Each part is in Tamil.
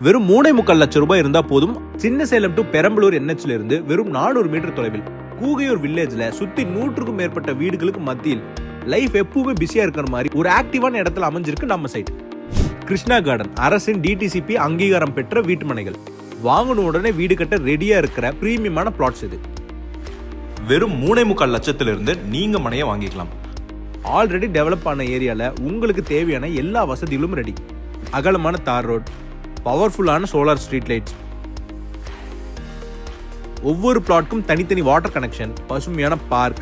வெறும் மூணே முக்கால் லட்சம் ரூபாய் இருந்தா போதும். சின்ன சேலம் டு பெரம்பலூர் என்எச்ல இருந்து வெறும் நானூறு மீட்டர் தொலைவில். கூகையூர் வில்லேஜ்ல சுத்தி நூற்றுக்கும் மேற்பட்ட வீடுகளுக்கு மத்தியில். லைஃப் எப்பவுமே பிஸியா இருக்கிற மாதிரி ஒரு ஆக்டிவான இடத்துல அமைஞ்சிருக்கு நம்ம சைட் கிருஷ்ணா கார்டன் அரசின் டிடிசிபி அங்கீகாரம் பெற்ற வீட்டுமனைகள். வாங்கின உடனே வீடு கட்ட ரெடியா இருக்கிற பிரீமியமான பிளாட்ஸ் இது. வெறும் மூணே முக்கால் லட்சத்துல இருந்து நீங்க மனையை வாங்கிக்கலாம். ஆல்ரெடி டெவலப் ஆன ஏரியால உங்களுக்கு தேவையான எல்லா வசதிகளும் ரெடி அகலமான தார் ரோட் பவர்ஃபுல்லான சோலார் ஸ்ட்ரீட் லைட்ஸ். ஒவ்வொரு பிளாட்க்கும் தனித்தனி வாட்டர் கனெக்ஷன் பசுமையான பார்க்.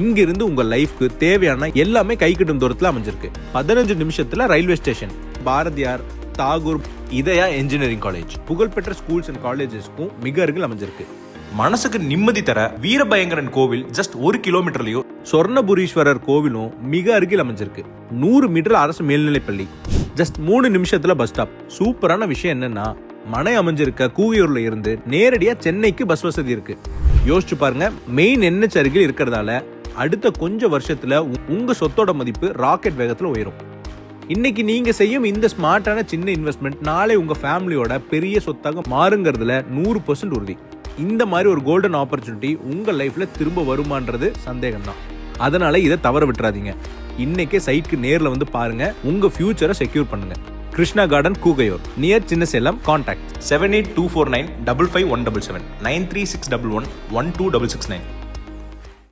இங்கிருந்து உங்கள் லைஃப்க்கு தேவையான எல்லாமே கை கிட்டும் தூரத்தில் அமைஞ்சிருக்கு. பதினஞ்சு நிமிஷத்தில் railway station Bharathiyar Tagore Idhaya engineering college புகழ்பெற்ற ஸ்கூல்ஸ் அண்ட் காலேஜஸ்க்கும் மிக அருகில் அமைஞ்சிருக்கு. மனசுக்கு நிம்மதி தர வீரபயங்கரன் கோவில் ஜஸ்ட் ஒரு கிலோமீட்டர்லயும் சொர்ணபுரீஸ்வரர் கோவிலும் மிக அருகில் அமைஞ்சிருக்கு. நூறு மீட்டர் அரசு மேல்நிலைப்பள்ளி ஜஸ்ட் மூணு நிமிஷத்துல பஸ் ஸ்டாப் சூப்பரான விஷயம் என்னன்னா மனை அமைஞ்சிருக்க கூவியூர்ல இருந்து நேரடியா சென்னைக்கு பஸ் வசதி இருக்கு. யோசிச்சு பாருங்க மெயின் என்ஹெச் அருகில் இருக்கிறதால அடுத்த கொஞ்சம் வருஷத்துல உங்க சொத்தோட மதிப்பு ராக்கெட் வேகத்துல உயரும். இன்னைக்கு நீங்க செய்யும் இந்த ஸ்மார்ட்டான சின்ன இன்வெஸ்ட்மெண்ட் நாளை உங்க ஃபேமிலியோட பெரிய சொத்தாக மாறுங்கிறதுல நூறு பர்சன்ட் உறுதி. இந்த மாதிரி ஒரு கோல்டன் ஆப்பர்ச்சுனிட்டி உங்க லைஃப்ல திரும்ப வருமான்றது சந்தேகம் தான் அதனால இதை தவற விட்டுறாதீங்க. இன்னைக்கே சைட்க்கு நேர்ல வந்து பாருங்க. உங்க ஃபியூச்சரை செக்யூர் பண்ணுங்க. Krishna garden Koogaiyur. Near Chinna Salem contact seven eight two four nine double five one double seven nine three six double one one two double six nine